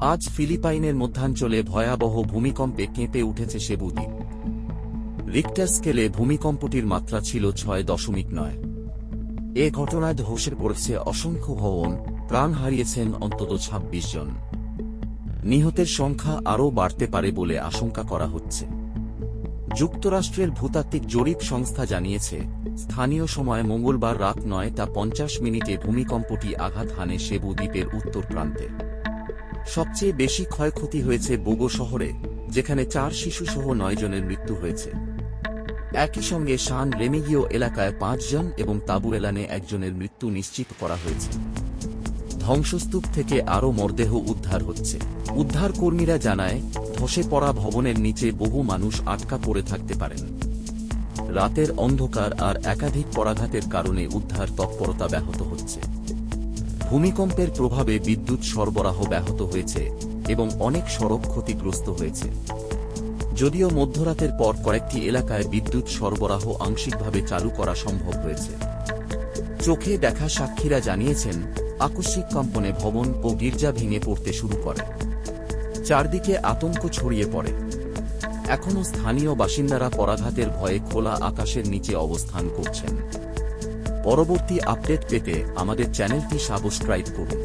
আজ ফিলিপাইনের মধ্যাঞ্চলে ভয়াবহ ভূমিকম্পে কেঁপে উঠেছে সেবু দ্বীপ। রিক্টার স্কেলে ভূমিকম্পটির মাত্রা ছিল ছয় দশমিক নয়। এ ঘটনায় ধসে পড়েছে অসংখ্য ভবন, প্রাণ হারিয়েছেন অন্তত ২৬ জন। নিহতের সংখ্যা আরও বাড়তে পারে বলে আশঙ্কা করা হচ্ছে। যুক্তরাষ্ট্রের ভূতাত্ত্বিক জরিপ সংস্থা জানিয়েছে, স্থানীয় সময় মঙ্গলবার রাত নয়টা পঞ্চাশ মিনিটে ভূমিকম্পটি আঘাত হানে সেবু দ্বীপের উত্তর প্রান্তে। সবচেয়ে বেশি ক্ষয়ক্ষতি হয়েছে বোগো শহরে, যেখানে চার শিশুসহ নয় জনের মৃত্যু হয়েছে। একই সঙ্গে শান রেমিগিও এলাকায় পাঁচজন এবং তাবু এলানে একজনের মৃত্যু নিশ্চিত করা হয়েছে। ধ্বংসস্তূপ থেকে আরও মরদেহ উদ্ধার হচ্ছে। উদ্ধার কর্মীরা জানায়, ধসে পড়া ভবনের নিচে বহু মানুষ আটকা পড়ে থাকতে পারেন। রাতের অন্ধকার আর একাধিক পরাঘাতের কারণে উদ্ধার তৎপরতা ব্যাহত হচ্ছে। ভূমিকম্পের প্রভাবে বিদ্যুৎ সরবরাহ ব্যাহত হয়েছে এবং অনেক সড়ক ক্ষতিগ্রস্ত হয়েছে। যদিও মধ্যরাতের পর কয়েকটি এলাকায় বিদ্যুৎ সরবরাহ আংশিকভাবে চালু করা সম্ভব হয়েছে। চোখে দেখা সাক্ষীরা জানিয়েছেন, আকস্মিক কম্পনে ভবন ও গির্জা ভেঙে পড়তে শুরু করে। চারদিকে আতঙ্ক ছড়িয়ে পড়ে। এখনও স্থানীয় বাসিন্দারা পরাঘাতের ভয়ে খোলা আকাশের নিচে অবস্থান করছেন। পরবর্তী আপডেট পেতে আমাদের চ্যানেলটি সাবস্ক্রাইব করুন।